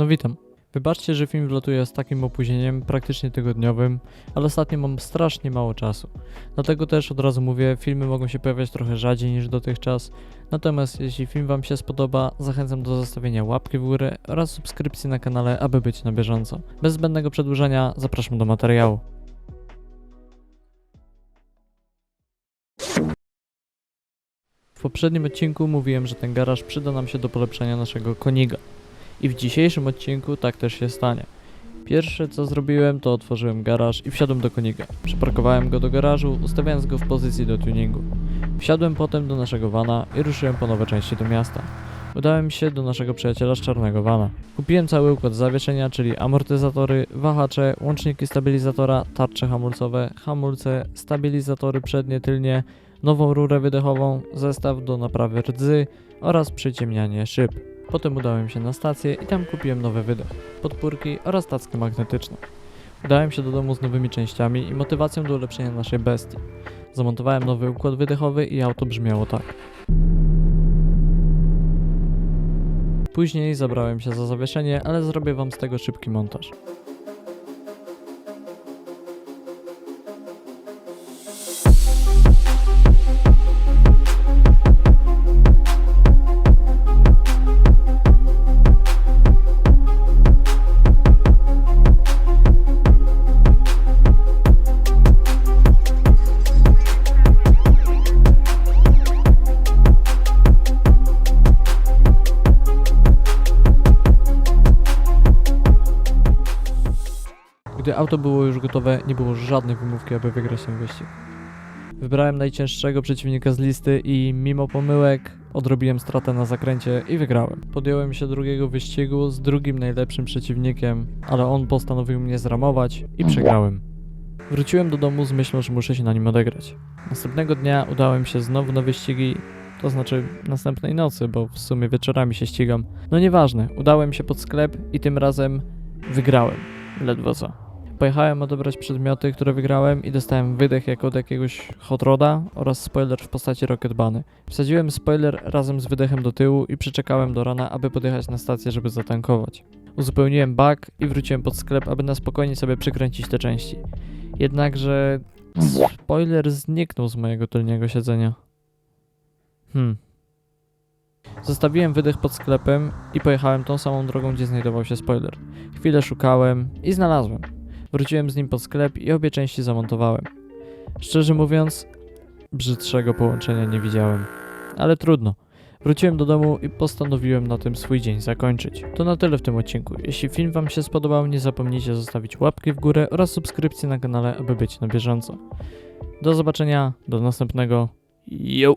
No witam. Wybaczcie, że film wlatuje z takim opóźnieniem, praktycznie tygodniowym, ale ostatnio mam strasznie mało czasu. Dlatego też od razu mówię, filmy mogą się pojawiać trochę rzadziej niż dotychczas. Natomiast jeśli film Wam się spodoba, zachęcam do zostawienia łapki w górę oraz subskrypcji na kanale, aby być na bieżąco. Bez zbędnego przedłużania, zapraszam do materiału. W poprzednim odcinku mówiłem, że ten garaż przyda nam się do polepszenia naszego koniga. I w dzisiejszym odcinku tak też się stanie. Pierwsze co zrobiłem to otworzyłem garaż i wsiadłem do koniga. Przyparkowałem go do garażu, ustawiając go w pozycji do tuningu. Wsiadłem potem do naszego vana i ruszyłem po nowe części do miasta. Udałem się do naszego przyjaciela z czarnego vana. Kupiłem cały układ zawieszenia, czyli amortyzatory, wahacze, łączniki stabilizatora, tarcze hamulcowe, hamulce, stabilizatory przednie, tylnie, nową rurę wydechową, zestaw do naprawy rdzy oraz przyciemnianie szyb. Potem udałem się na stację i tam kupiłem nowy wydech, podpórki oraz tackę magnetyczną. Udałem się do domu z nowymi częściami i motywacją do ulepszenia naszej bestii. Zamontowałem nowy układ wydechowy i auto brzmiało tak. Później zabrałem się za zawieszenie, ale zrobię wam z tego szybki montaż. Gdy auto było już gotowe, nie było żadnej wymówki, aby wygrać ten wyścig. Wybrałem najcięższego przeciwnika z listy i mimo pomyłek odrobiłem stratę na zakręcie i wygrałem. Podjąłem się drugiego wyścigu z drugim najlepszym przeciwnikiem, ale on postanowił mnie zramować i przegrałem. Wróciłem do domu z myślą, że muszę się na nim odegrać. Następnego dnia udałem się znowu na wyścigi, to znaczy następnej nocy, bo w sumie wieczorami się ścigam. No nieważne, udałem się pod sklep i tym razem wygrałem. Ledwo co. Pojechałem odebrać przedmioty, które wygrałem i dostałem wydech jak od jakiegoś hot roda oraz spoiler w postaci Rocket Bunny. Wsadziłem spoiler razem z wydechem do tyłu i przeczekałem do rana, aby podjechać na stację, żeby zatankować. Uzupełniłem bak i wróciłem pod sklep, aby na spokojnie sobie przykręcić te części. Jednakże spoiler zniknął z mojego tylniego siedzenia. Hmm. Zostawiłem wydech pod sklepem i pojechałem tą samą drogą, gdzie znajdował się spoiler. Chwilę szukałem i znalazłem. Wróciłem z nim pod sklep i obie części zamontowałem. Szczerze mówiąc, brzydszego połączenia nie widziałem. Ale trudno. Wróciłem do domu i postanowiłem na tym swój dzień zakończyć. To na tyle w tym odcinku. Jeśli film Wam się spodobał, nie zapomnijcie zostawić łapki w górę oraz subskrypcji na kanale, aby być na bieżąco. Do zobaczenia, do następnego. Yo!